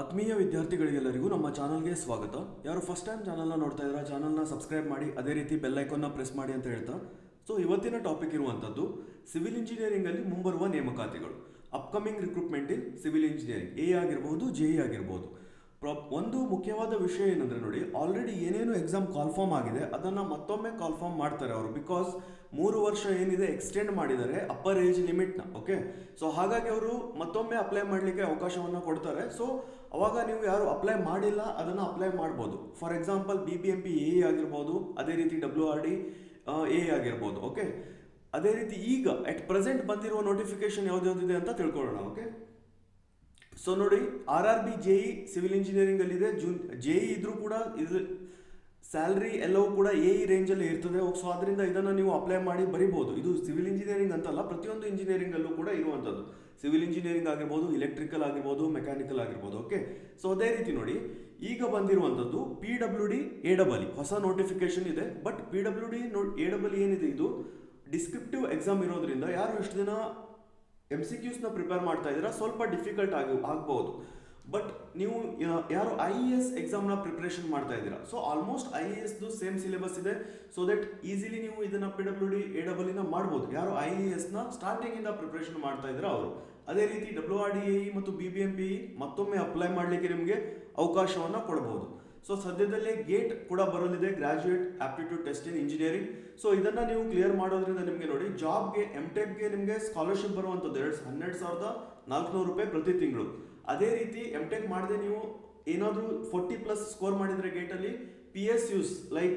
ಆತ್ಮೀಯ ವಿದ್ಯಾರ್ಥಿಗಳಿಗೆಲ್ಲರಿಗೂ ನಮ್ಮ ಚಾನಲ್ಗೆ ಸ್ವಾಗತ. ಯಾರು ಫಸ್ಟ್ ಟೈಮ್ ಚಾನಲ್ನ ನೋಡ್ತಾ ಇದ್ದಾರೆ ಚಾನಲ್ನ ಸಬ್ಸ್ಕ್ರೈಬ್ ಮಾಡಿ, ಅದೇ ರೀತಿ ಬೆಲ್ ಐಕಾನ್ನ ಪ್ರೆಸ್ ಮಾಡಿ ಅಂತ ಹೇಳ್ತಾ. ಸೊ ಇವತ್ತಿನ ಟಾಪಿಕ್ ಇರುವಂಥದ್ದು ಸಿವಿಲ್ ಇಂಜಿನಿಯರಿಂಗಲ್ಲಿ ಮುಂಬರುವ ನೇಮಕಾತಿಗಳು. Upcoming recruitment in civil engineering A ಆಗಿರ್ಬೋದು ಜೆ ಆಗಿರ್ಬೋದು. ಒಂದು ಮುಖ್ಯವಾದ ವಿಷಯ ಏನಂದ್ರೆ ನೋಡಿ ಆಲ್ರೆಡಿ ಏನೇನು ಎಕ್ಸಾಮ್ ಕಾಲ್ಫಾರ್ಮ್ ಆಗಿದೆ, ಅದನ್ನು ಮತ್ತೊಮ್ಮೆ ಕಾಲ್ಫಾರ್ಮ್ ಮಾಡ್ತಾರೆ ಅವರು. ಬಿಕಾಸ್ ಮೂರು ವರ್ಷ ಏನಿದೆ ಎಕ್ಸ್ಟೆಂಡ್ ಮಾಡಿದ್ದಾರೆ ಅಪ್ಪರ್ ಏಜ್ ಲಿಮಿಟ್ನ ಓಕೆ ಸೊ ಹಾಗಾಗಿ ಅವರು ಮತ್ತೊಮ್ಮೆ ಅಪ್ಲೈ ಮಾಡಲಿಕ್ಕೆ ಅವಕಾಶವನ್ನು ಕೊಡ್ತಾರೆ. ಸೊ ಅವಾಗ ನೀವು ಯಾರು ಅಪ್ಲೈ ಮಾಡಿಲ್ಲ, ಅದನ್ನು ಅಪ್ಲೈ ಮಾಡ್ಬೋದು. For example B B M P A ಆಗಿರ್ಬೋದು, ಅದೇ ರೀತಿ ಡಬ್ಲ್ಯೂ ಆರ್ ಡಿ ಎ ಆಗಿರ್ಬೋದು ಓಕೆ ಅದೇ ರೀತಿ ಈಗ ಅಟ್ ಪ್ರೆಸೆಂಟ್ ಬಂದಿರುವ ನೋಟಿಫಿಕೇಶನ್ ಇದೆ ಅಂತ ತಿಳ್ಕೊಳ್ಳೋಣ ಓಕೆ ಸೊ ನೋಡಿ R R B J E civil engineering ಅಲ್ಲಿ ಇದೆ ಜೂನ್ ಜೆ ಇ ಇದ್ರೂ ಕೂಡ ಇದು ಸ್ಯಾಲ್ರಿ ಎಲ್ಲವೂ ಕೂಡ ಎ ಇ ರೇಂಜಲ್ಲಿ ಇರ್ತದೆ. ಸೊ ಅದರಿಂದ ಇದನ್ನು ನೀವು ಅಪ್ಲೈ ಮಾಡಿ ಬರಿಬೋದು. ಇದು ಸಿವಿಲ್ ಇಂಜಿನಿಯರಿಂಗ್ ಅಂತಲ್ಲ, ಪ್ರತಿಯೊಂದು ಇಂಜಿನಿಯರಿಂಗ್ ಅಲ್ಲೂ ಕೂಡ ಇರುವಂಥದ್ದು. ಸಿವಿಲ್ ಇಂಜಿನಿಯರಿಂಗ್ ಆಗಿರ್ಬೋದು ಇಲೆಕ್ಟ್ರಿಕಲ್ ಆಗಿರ್ಬೋದು ಮೆಕ್ಯಾನಿಕಲ್ ಆಗಿರ್ಬೋದು ಓಕೆ ಸೊ ಅದೇ ರೀತಿ ನೋಡಿ, ಈಗ ಬಂದಿರುವಂಥದ್ದು P W D A double E ಹೊಸ ನೋಟಿಫಿಕೇಶನ್ ಇದೆ but P W D no A double ಏನಿದೆ ಇದು? ಡಿಸ್ಕ್ರಿಪ್ಟಿವ್ ಎಕ್ಸಾಮ್ ಇರೋದ್ರಿಂದ ಯಾರು ಇಷ್ಟು ದಿನ ಎಂ ಸಿ ಕ್ಯೂಸ್ನ ಪ್ರಿಪೇರ್ ಮಾಡ್ತಾ ಇದ್ದೀರಾ? ಸ್ವಲ್ಪ ಡಿಫಿಕಲ್ಟ್ ಆಗಿ ಆಗ್ಬೋದು. ಬಟ್ ನೀವು ಯಾರು ಐ ಎ ಎಸ್ ಎಕ್ಸಾಮ್ನ ಪ್ರಿಪ್ರೇಷನ್ ಮಾಡ್ತಾ ಇದ್ದೀರಾ? ಸೊ ಆಲ್ಮೋಸ್ಟ್ ಐ ಎ ಎಸ್ದು ಸೇಮ್ ಸಿಲೆಬಸ್ ಇದೆ. ಸೊ ದಟ್ ಈಸಿಲಿ ನೀವು ಇದನ್ನು ಪಿ ಡಬ್ಲ್ಯೂ ಡಿ ಎ ಡಬ್ಲ್ಯೂನ ಮಾಡ್ಬೋದು. ಯಾರು ಐ ಎ ಎಸ್ನ ಸ್ಟಾರ್ಟಿಂಗಿಂದ ಪ್ರಿಪ್ರೇಷನ್ ಮಾಡ್ತಾ ಇದ್ದೀರಾ ಅವರು? ಅದೇ ರೀತಿ ಡಬ್ಲ್ಯೂ ಆರ್ ಡಿ ಎ ಮತ್ತು ಬಿ ಬಿ ಎಂ ಪಿ ಮತ್ತೊಮ್ಮೆ ಅಪ್ಲೈ ಮಾಡಲಿಕ್ಕೆ ನಿಮಗೆ ಅವಕಾಶವನ್ನು ಕೊಡಬಹುದು ಸೊ ಸದ್ಯದಲ್ಲೇ ಗೇಟ್ ಕೂಡ ಬರಲಿದೆ graduate aptitude test in engineering so ಇದನ್ನ ನೀವು ಕ್ಲಿಯರ್ ಮಾಡೋದ್ರಿಂದ ನಿಮಗೆ ನೋಡಿ ಜಾಬ್ಗೆ ಎಂ ಟೆಕ್ಗೆ ನಿಮಗೆ ಸ್ಕಾಲರ್ಶಿಪ್ ಬರುವಂಥದ್ದು ಎರಡು ಹನ್ನೆರಡು ಸಾವಿರದ ನಾಲ್ಕುನೂರು ರೂಪಾಯಿ ಪ್ರತಿ ತಿಂಗಳು. ಅದೇ ರೀತಿ ಎಂ ಟೆಕ್ ಮಾಡದೆ ನೀವು ಏನಾದರೂ ಫೋರ್ಟಿ ಪ್ಲಸ್ ಸ್ಕೋರ್ ಮಾಡಿದರೆ ಗೇಟಲ್ಲಿ ಪಿ ಎಸ್ ಯೂಸ್ ಲೈಕ್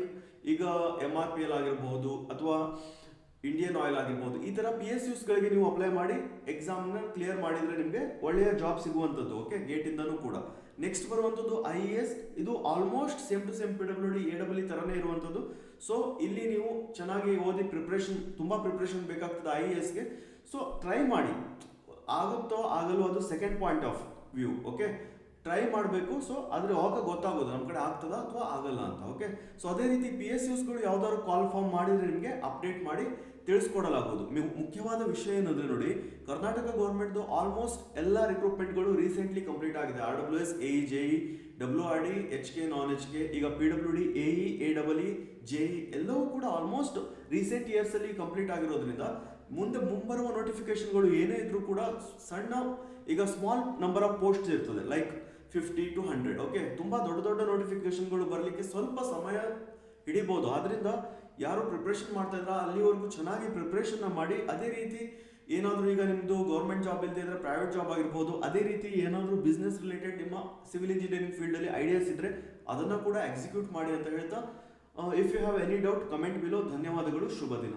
ಈಗ ಎಂ ಆರ್ ಪಿ ಎಲ್ ಆಗಿರ್ಬೋದು, ಅಥವಾ ಇಂಡಿಯನ್ ಆಯಿಲ್ ಆಗಿರ್ಬೋದು, ಈ ಥರ ಪಿ ಎಸ್ ಯುಸ್ಗಳಿಗೆ ನೀವು ಅಪ್ಲೈ ಮಾಡಿ ಎಕ್ಸಾಮ್ನ ಕ್ಲಿಯರ್ ಮಾಡಿದರೆ ನಿಮಗೆ ಒಳ್ಳೆಯ ಜಾಬ್ ಸಿಗುವಂಥದ್ದು ಓಕೆ ಗೇಟಿಂದನೂ ಕೂಡ. ನೆಕ್ಸ್ಟ್ ಬರುವಂಥದ್ದು ಐ ಎ ಎಸ್ ಇದು almost same to same P W D A W ಥರನೇ ಇರುವಂಥದ್ದು. ಸೊ ಇಲ್ಲಿ ನೀವು ಚೆನ್ನಾಗಿ ಓದಿ ಪ್ರಿಪ್ರೇಷನ್ ತುಂಬ ಪ್ರಿಪ್ರೇಷನ್ ಬೇಕಾಗ್ತದೆ ಐ ಎ ಎಸ್ಗೆ ಸೊ ಟ್ರೈ ಮಾಡಿ. ಆಗುತ್ತೋ ಆಗಲ್ಲೋ ಅದು second point of view okay try ಮಾಡಬೇಕು ಸೊ ಆದರೆ ಅವಾಗ ಗೊತ್ತಾಗೋದು? ನಮ್ಮ ಕಡೆ ಆಗ್ತದ ಅಥವಾ ಆಗಲ್ಲ ಅಂತ ಓಕೆ ಸೊ ಅದೇ ರೀತಿ ಪಿ ಎಸ್ ಯೂಸ್ಗಳು ಯಾವ್ದಾದ್ರು ಕಾಲ್ ಫಾರ್ಮ್ ಮಾಡಿದರೆ ನಿಮಗೆ ಅಪ್ಡೇಟ್ ಮಾಡಿ ತಿಳಿಸ್ಕೊಡಲಾಗುವುದು ಮುಖ್ಯವಾದ ವಿಷಯ ಏನಂದ್ರೆ ನೋಡಿ, ಕರ್ನಾಟಕ ಗೌರ್ಮೆಂಟ್ದು ಆಲ್ಮೋಸ್ಟ್ ಎಲ್ಲ ರಿಕ್ರೂಟ್ಮೆಂಟ್ಗಳು ರೀಸೆಂಟ್ಲಿ ಕಂಪ್ಲೀಟ್ ಆಗಿದೆ. R W S A J E W R D H K non H K ಈಗ P W D A E A double E J E ಎಲ್ಲವೂ ಕೂಡ ಆಲ್ಮೋಸ್ಟ್ ರೀಸೆಂಟ್ ಇಯರ್ಸಲ್ಲಿ ಕಂಪ್ಲೀಟ್ ಆಗಿರೋದ್ರಿಂದ ಮುಂದೆ ಮುಂಬರುವ ನೋಟಿಫಿಕೇಶನ್ಗಳು ಏನೇ ಇದ್ರೂ ಕೂಡ ಸಣ್ಣ, ಈಗ ಸ್ಮಾಲ್ ನಂಬರ್ ಆಫ್ ಪೋಸ್ಟ್ ಇರ್ತದೆ. Like fifty to hundred okay ತುಂಬ ದೊಡ್ಡ ದೊಡ್ಡ ನೋಟಿಫಿಕೇಶನ್ಗಳು ಬರಲಿಕ್ಕೆ ಸ್ವಲ್ಪ ಸಮಯ ಹಿಡಿಬೋದು. ಆದ್ದರಿಂದ ಯಾರು ಪ್ರಿಪ್ರೇಷನ್ ಮಾಡ್ತಾ ಇದ್ರ ಅಲ್ಲಿವರೆಗೂ ಚೆನ್ನಾಗಿ ಪ್ರಿಪ್ರೇಷನ್ನ ಮಾಡಿ, ಅದೇ ರೀತಿ ಏನಾದರೂ ಈಗ ನಿಮ್ಮದು ಗೌರ್ಮೆಂಟ್ ಜಾಬ್ ಇಲ್ಲದೆ ಇದ್ರೆ ಪ್ರೈವೇಟ್ ಜಾಬ್ ಆಗಿರ್ಬೋದು, ಅದೇ ರೀತಿ ಏನಾದರೂ ಬಿಸ್ನೆಸ್ ರಿಲೇಟೆಡ್ ನಿಮ್ಮ ಸಿವಿಲ್ ಇಂಜಿನಿಯರಿಂಗ್ ಫೀಲ್ಡಲ್ಲಿ ಐಡಿಯಾಸ್ ಇದ್ದರೆ ಅದನ್ನು ಕೂಡ ಎಕ್ಸಿಕ್ಯೂಟ್ ಮಾಡಿ ಅಂತ ಹೇಳ್ತಾ if you have any doubt comment below ಧನ್ಯವಾದಗಳು ಶುಭ ದಿನ